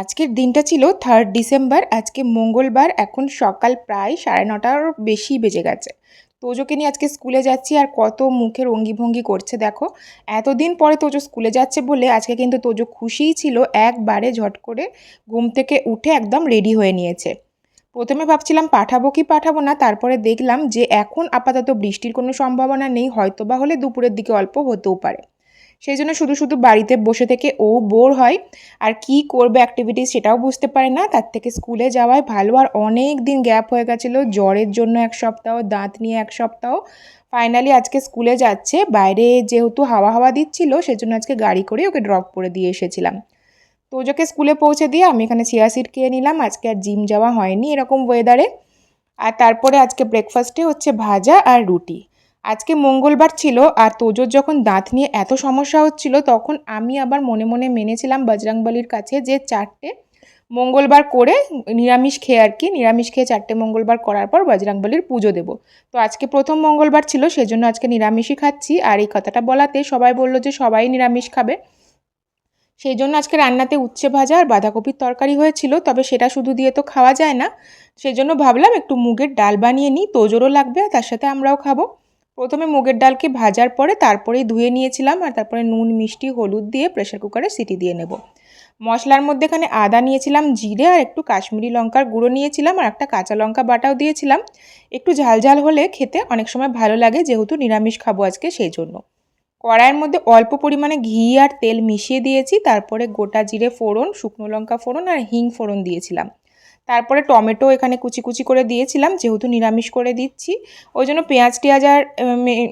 আজকের দিনটা ছিল থার্ড ডিসেম্বর আজকে মঙ্গলবার, এখন সকাল প্রায় সাড়ে নটার বেশি বেজে গেছে। তোজোকে নিয়ে আজকে স্কুলে যাচ্ছি আর কত মুখের অঙ্গি ভঙ্গি করছে দেখো। এতদিন পরে তোজো স্কুলে যাচ্ছে বলে আজকে কিন্তু তোজো খুশিই ছিল একবারে ঝট করে ঘুম থেকে উঠে একদম রেডি হয়ে নিয়েছে। প্রথমে ভাবছিলাম পাঠাবো কি পাঠাবো না, তারপরে দেখলাম যে এখন আপাতত বৃষ্টির কোনো সম্ভাবনা নেই হয়তো বা হলে দুপুরের দিকে অল্প হতেও পারে। সেই জন্য শুধু শুধু বাড়িতে বসে থেকে ও বোর হয়। আর কি করবে অ্যাক্টিভিটিস সেটাও বুঝতে পারে না। তার থেকে স্কুলে যাওয়ায় ভালো। আর অনেক দিন গ্যাপ হয়ে গেছিল। জ্বরের জন্য এক সপ্তাহ, দাঁত নিয়ে এক সপ্তাহ। ফাইনালি আজকে স্কুলে যাচ্ছে। বাইরে যেহেতু হাওয়া হাওয়া দিচ্ছিল, সেজন্য আজকে গাড়ি করে ওকে ড্রপ করে দিয়ে এসেছিলাম। তো ওকে স্কুলে পৌঁছে দিয়ে আমি এখানে চিয়া সিট খেয়ে নিলাম। আজকে আর জিম যাওয়া হয়নি এরকম ওয়েদারে আর তারপরে আজকে ব্রেকফাস্টে হচ্ছে ভাজা আর রুটি। আজকে মঙ্গলবার ছিল আর তোজোর যখন দাঁত নিয়ে এত সমস্যা হচ্ছিল, তখন আমি আবার মনে মনে মেনেছিলাম বজরংবলির কাছে যে চারটে মঙ্গলবার করে নিরামিষ খেয়ে আর কি, নিরামিষ খেয়ে চারটে মঙ্গলবার করার পর বজরংবলির পুজো দেবো। তো আজকে প্রথম মঙ্গলবার ছিল, সেজন্য আজকে নিরামিষই খাচ্ছি। আর এই কথাটা বলাতে সবাই বলল যে সবাই নিরামিষ খাবে। সেই জন্য আজকে রান্নাতে উচ্ছে ভাজা আর বাঁধাকপির তরকারি হয়েছিল, তবে সেটা শুধু দিয়ে তো খাওয়া যায় না। সেই জন্য ভাবলাম একটু মুগের ডাল বানিয়ে নিই, তোজোরও লাগবে আর তার সাথে আমরাও খাব। প্রথমে মুগের ডালকে ভাজার পরে তারপরেই ধুয়ে নিয়েছিলাম আর তারপরে নুন, মিষ্টি, হলুদ দিয়ে প্রেশার কুকারে সিটি দিয়ে নেব। মশলার মধ্যে এখানে আদা নিয়েছিলাম, জিরে আর একটু কাশ্মীরি লঙ্কার গুঁড়ো নিয়েছিলাম আর একটা কাঁচা লঙ্কা বাটাও দিয়েছিলাম। একটু ঝাল ঝাল হলে খেতে অনেক সময় ভালো লাগে, যেহেতু নিরামিষ খাব আজকে সেই জন্য। কড়াইয়ের মধ্যে অল্প পরিমাণে ঘি আর তেল মিশিয়ে দিয়েছি, তারপরে গোটা জিরে ফোড়ন, শুকনো লঙ্কা ফোড়ন আর হিং ফোড়ন দিয়েছিলাম। তারপরে টমেটো এখানে কুচি কুচি করে দিয়েছিলাম, যেহেতু নিরামিষ করে দিচ্ছি। ওই জন্য পেঁয়াজ টেয়াজ আর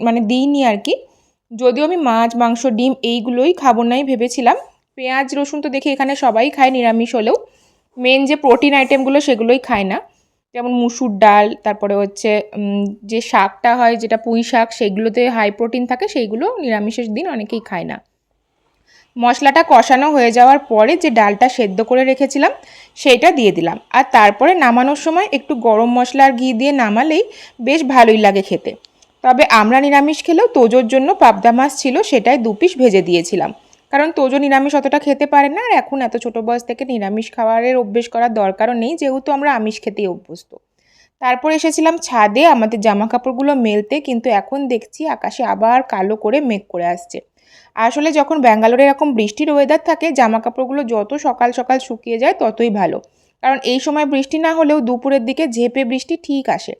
মানে দিইনি আর কি। যদিও আমি মাছ, মাংস, ডিম এইগুলোই খাব নাই ভেবেছিলাম। পেঁয়াজ, রসুন তো দেখি এখানে সবাই খায়, নিরামিষ হলেও। মেন যে প্রোটিন আইটেমগুলো সেগুলোই খায় না। যেমন মুসুর ডাল, তারপরে হচ্ছে যে শাকটা হয়, যেটা পুঁই শাক, সেগুলোতে হাই প্রোটিন থাকে, সেইগুলো নিরামিষের দিন অনেকেই খায় না। মশলাটা কষানো হয়ে যাওয়ার পরে যে ডালটা সেদ্ধ করে রেখেছিলাম, সেইটা দিয়ে দিলাম। আর তারপরে নামানোর সময় একটু গরম মশলা আর ঘি দিয়ে নামালেই বেশ ভালোই লাগে খেতে। তবে আমরা নিরামিষ খেলেও তোজোর জন্য পাবদা মাছ ছিল, সেটাই দু পিস ভেজে দিয়েছিলাম। কারণ তোজো নিরামিষ অতটা খেতে পারে না, আর এখন এত ছোটো বয়স থেকে নিরামিষ খাবারের অভ্যেস করার দরকারও নেই, যেহেতু আমরা আমিষ খেতেই অভ্যস্ত। তারপর এসেছিলাম ছাদে, আমাদের জামা কাপড়গুলো মেলতে, কিন্তু এখন দেখছি আকাশে আবার কালো করে মেঘ করে আসছে। আসলে যখন ব্যাঙ্গালোরে এরকম বৃষ্টির ওয়েদার থাকে জামা কাপড়গুলো যত সকাল সকাল শুকিয়ে যায় ততই ভালো। কারণ এই সময় বৃষ্টি না হলেও দুপুরের দিকে ঝেপে বৃষ্টি ঠিক আসে।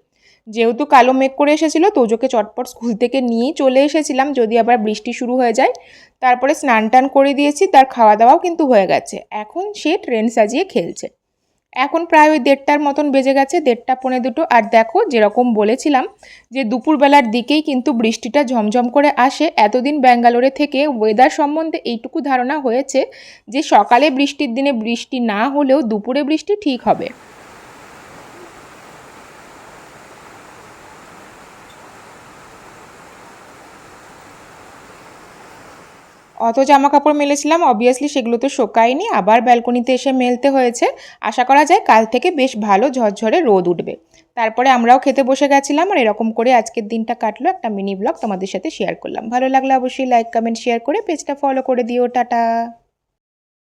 যেহেতু কালো মেঘ করে এসেছিল তোজোকে চটপট স্কুল থেকে নিয়েই চলে এসেছিলাম যদি আবার বৃষ্টি শুরু হয়ে যায়। তারপরে স্নান টান করে দিয়েছি, তার খাওয়া দাওয়াও কিন্তু হয়ে গেছে। এখন সে ট্রেন সাজিয়ে খেলছে। এখন প্রায় ওই দেড়টার মতন বেজে গেছে, দেড়টা পোনে দুটো। আর দেখো, যেরকম বলেছিলাম যে দুপুরবেলার দিকেই কিন্তু বৃষ্টিটা ঝমঝম করে আসে। এতদিন ব্যাঙ্গালোরে থেকে ওয়েদার সম্বন্ধে এইটুকু ধারণা হয়েছে যে সকালে বৃষ্টির দিনে বৃষ্টি না হলেও দুপুরে বৃষ্টি ঠিক হবে। অত জামা কাপড় মেলেছিলাম অবভিয়াসলি সেগুলো তো শোকায়নি, আবার ব্যালকনিতে এসে মেলতে হয়েছে। আশা করা যায় কাল থেকে বেশ ভালো ঝরঝরে রোদ উঠবে। তারপরে আমরাও খেতে বসে গেছিলাম আর এরকম করে আজকের দিনটা কাটলো একটা মিনি ব্লগ তোমাদের সাথে শেয়ার করলাম। ভালো লাগলে অবশ্যই লাইক কমেন্ট শেয়ার করে পেজটা ফলো করে দিও। টাটা!